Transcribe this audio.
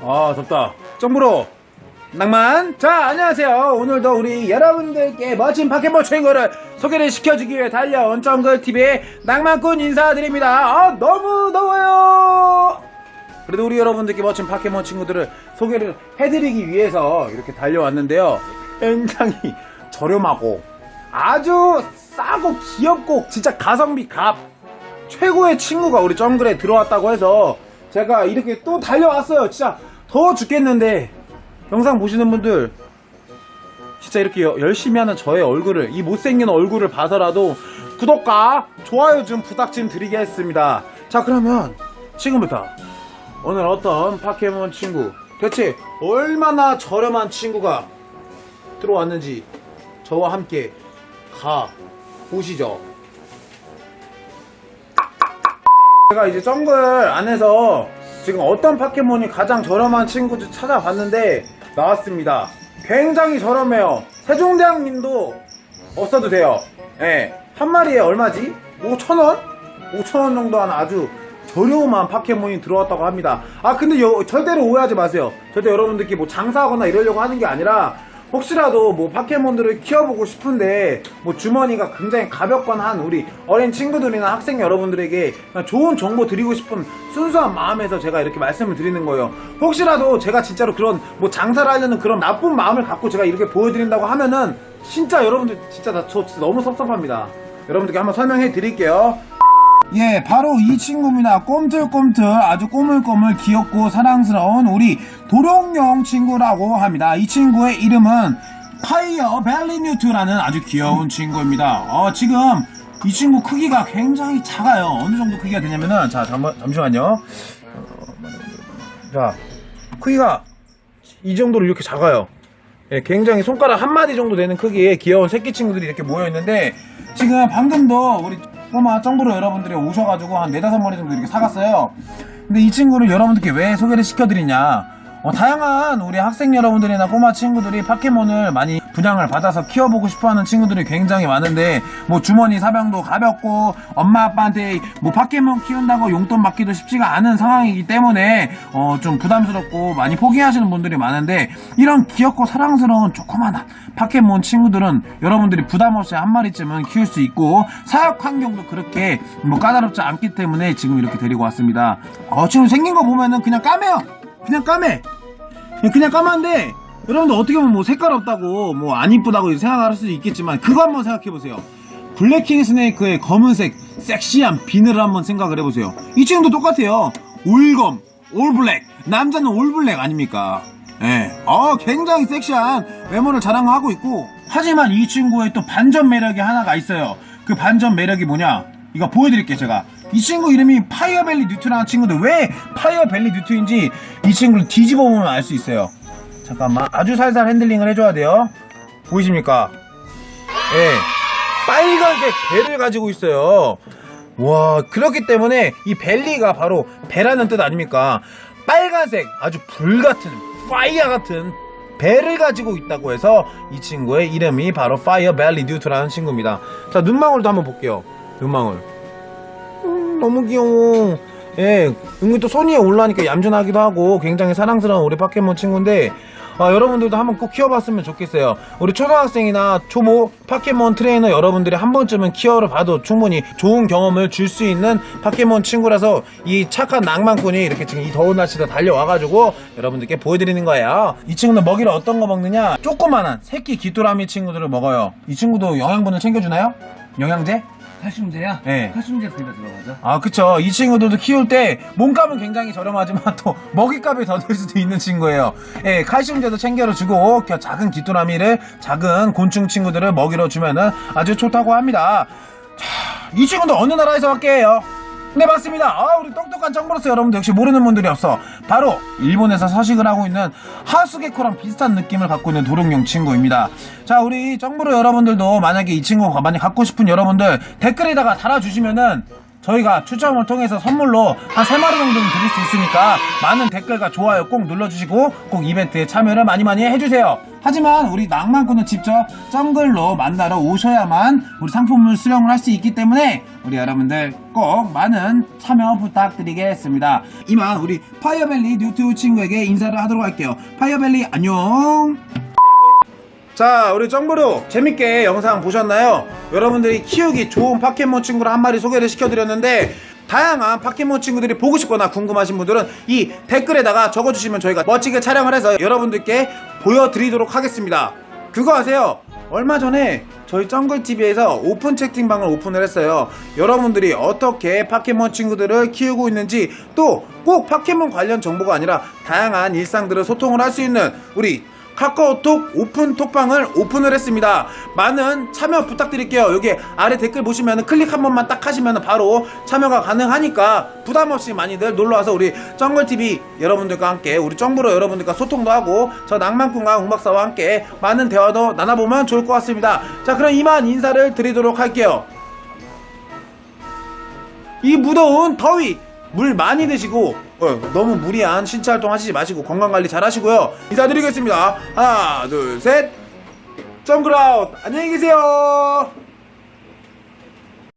덥다. 점프로 낭만. 자, 안녕하세요. 오늘도 우리 여러분들께 멋진 파켓몬 친구를 소개를 시켜주기 위해 달려온 정글TV의 낭만꾼 인사드립니다. 아, 너무 더워요. 그래도 우리 여러분들께 멋진 파켓몬 친구들을 소개를 해드리기 위해서 이렇게 달려왔는데요. 굉장히 저렴하고 아주 싸고 귀엽고 진짜 가성비 갑 최고의 친구가 우리 정글에 들어왔다고 해서 제가 이렇게 또 달려왔어요. 진짜 더워 죽겠는데 영상 보시는 분들 진짜 이렇게 여- 열심히 하는 저의 얼굴을 이 못생긴 얼굴을 봐서라도 구독과 좋아요 좀 부탁 좀 드리겠습니다. 자 그러면 지금부터 오늘 어떤 파켓몬 친구 대체 얼마나 저렴한 친구가 들어왔는지 저와 함께 가 보시죠. 제가 이제 정글 안에서 지금 어떤 파켓몬이 가장 저렴한 친구들 찾아봤는데 나왔습니다. 굉장히 저렴해요. 세종대왕님도 없어도 돼요. 예. 한 마리에 얼마지? 5,000원? 5,000원 정도 하는 아주 저렴한 파켓몬이 들어왔다고 합니다. 아, 근데 여- 절대로 오해하지 마세요. 절대 여러분들께 뭐 장사하거나 이러려고 하는 게 아니라 혹시라도 뭐 파켓몬들을 키워보고 싶은데 뭐 주머니가 굉장히 가볍거나 한 우리 어린 친구들이나 학생 여러분들에게 좋은 정보 드리고 싶은 순수한 마음에서 제가 이렇게 말씀을 드리는 거예요. 혹시라도 제가 진짜로 그런 뭐 장사를 하려는 그런 나쁜 마음을 갖고 제가 이렇게 보여드린다고 하면은 진짜 여러분들 진짜 나저 진짜 너무 섭섭합니다. 여러분들께 한번 설명해 드릴게요. 예, 바로 이 친구입니다. 꼼틀꼼틀 아주 꼬물꼬물 귀엽고 사랑스러운 우리 도룡령 친구라고 합니다. 이 친구의 이름은 파이어 벨리 뉴트라는 아주 귀여운 친구입니다. 어, 지금 이 친구 크기가 굉장히 작아요. 어느 정도 크기가 되냐면은 자, 잠, 잠시만요. 어, 자, 크기가 이 정도로 이렇게 작아요. 예, 굉장히 손가락 한 마디 정도 되는 크기의 귀여운 새끼 친구들이 이렇게 모여 있는데 지금 방금도 우리 꼬마 정부로 여러분들이 오셔가지고 한 네다섯 마리 정도 이렇게 사갔어요. 근데 이 친구를 여러분들께 왜 소개를 시켜드리냐? 어, 다양한 우리 학생 여러분들이나 꼬마 친구들이 파켓몬을 많이 분양을 받아서 키워보고 싶어하는 친구들이 굉장히 많은데 뭐 주머니 사병도 가볍고 엄마 아빠한테 뭐 파켓몬 키운다고 용돈 받기도 쉽지가 않은 상황이기 때문에 어, 좀 부담스럽고 많이 포기하시는 분들이 많은데 이런 귀엽고 사랑스러운 조그마한 파켓몬 친구들은 여러분들이 부담 없이 한 마리쯤은 키울 수 있고 사육 환경도 그렇게 뭐 까다롭지 않기 때문에 지금 이렇게 데리고 왔습니다. 어, 지금 생긴 거 보면은 그냥 까매요. 그냥 까매. 그냥 까만데 여러분들 어떻게 보면 뭐 색깔 없다고 뭐 안 이쁘다고 생각할 수도 있겠지만 그거 한번 생각해 보세요. 블랙킹 스네이크의 검은색 섹시한 비늘을 한번 생각을 해보세요. 이 친구도 똑같아요. 올검, 올블랙. 남자는 올블랙 아닙니까? 예. 어, 굉장히 섹시한 외모를 자랑하고 있고. 하지만 이 친구의 또 반전 매력이 하나가 있어요. 그 반전 매력이 뭐냐? 이거 보여드릴게요, 제가. 이 친구 이름이 파이어벨리 뉴트라는 친구인데 왜 파이어벨리 뉴트인지 이 친구를 뒤집어 보면 알 수 있어요. 잠깐만. 아주 살살 핸들링을 해줘야 돼요. 보이십니까? 예. 빨간색 배를 가지고 있어요. 와, 그렇기 때문에 이 벨리가 바로 배라는 뜻 아닙니까? 빨간색, 아주 불 같은, 파이어 같은 배를 가지고 있다고 해서 이 친구의 이름이 바로 파이어 벨리 듀트라는 친구입니다. 자, 눈망울도 한번 볼게요. 눈망울. 음, 너무 귀여워. 예, 은근 또 손 위에 올라니까 얌전하기도 하고 굉장히 사랑스러운 우리 파켓몬 친구인데 아, 여러분들도 한번 꼭 키워봤으면 좋겠어요. 우리 초등학생이나 초보 파켓몬 트레이너 여러분들이 한 번쯤은 키워를 봐도 충분히 좋은 경험을 줄 수 있는 파켓몬 친구라서 이 착한 낭만꾼이 이렇게 지금 이 더운 날씨에 달려와가지고 여러분들께 보여드리는 거예요. 이 친구는 먹이를 어떤 거 먹느냐? 조그만한 새끼 귀뚜라미 친구들을 먹어요. 이 친구도 영양분을 챙겨주나요? 영양제? 칼슘제야? 네. 칼슘제 거기다 들어가죠. 아, 그쵸. 이 친구들도 키울 때 몸값은 굉장히 저렴하지만 또 먹이값이 더 들 수도 있는 친구예요. 예, 칼슘제도 챙겨주고 겨- 작은 귀뚜라미를 작은 곤충 친구들을 먹이로 주면은 아주 좋다고 합니다. 자, 이 친구도 어느 나라에서 왔게요? 네 맞습니다. 아 우리 똑똑한 정보로서 여러분들 역시 모르는 분들이 없어. 바로 일본에서 서식을 하고 있는 하수게코랑 비슷한 느낌을 갖고 있는 도룡령 친구입니다. 자 우리 정보로 여러분들도 만약에 이 친구가 많이 갖고 싶은 여러분들 댓글에다가 달아주시면은 저희가 추첨을 통해서 선물로 한 3마리 정도는 드릴 수 있으니까 많은 댓글과 좋아요 꼭 눌러주시고 꼭 이벤트에 참여를 많이 많이 해주세요. 하지만 우리 낭만꾼은 직접 정글로 만나러 오셔야만 우리 상품을 수령을 할 수 있기 때문에 우리 여러분들 꼭 많은 참여 부탁드리겠습니다. 이만 우리 파이어벨리 뉴트 친구에게 인사를 하도록 할게요. 파이어벨리 안녕! 자, 우리 정부로 재밌게 영상 보셨나요? 여러분들이 키우기 좋은 파켓몬 친구를 한 마리 소개를 시켜드렸는데 다양한 파켓몬 친구들이 보고 싶거나 궁금하신 분들은 이 댓글에다가 적어주시면 저희가 멋지게 촬영을 해서 여러분들께 보여드리도록 하겠습니다. 그거 아세요? 얼마 전에 저희 정글TV에서 오픈 채팅방을 오픈을 했어요. 여러분들이 어떻게 파켓몬 친구들을 키우고 있는지 또 꼭 파켓몬 관련 정보가 아니라 다양한 일상들을 소통을 할 수 있는 우리 카카오톡 오픈 톡방을 오픈을 했습니다. 많은 참여 부탁드릴게요. 여기 아래 댓글 보시면 클릭 한 번만 딱 하시면 바로 참여가 가능하니까 부담 없이 많이들 놀러 와서 우리 정글TV 여러분들과 함께 우리 정부로 여러분들과 소통도 하고 저 낭만꾼과 웅박사와 함께 많은 대화도 나눠보면 좋을 것 같습니다. 자, 그럼 이만 인사를 드리도록 할게요. 이 무더운 더위 물 많이 드시고 어, 너무 무리한 신체 활동 하시지 마시고 건강 관리 잘 하시고요. 인사드리겠습니다. 하나, 둘, 셋. 점그라웃 안녕히 계세요.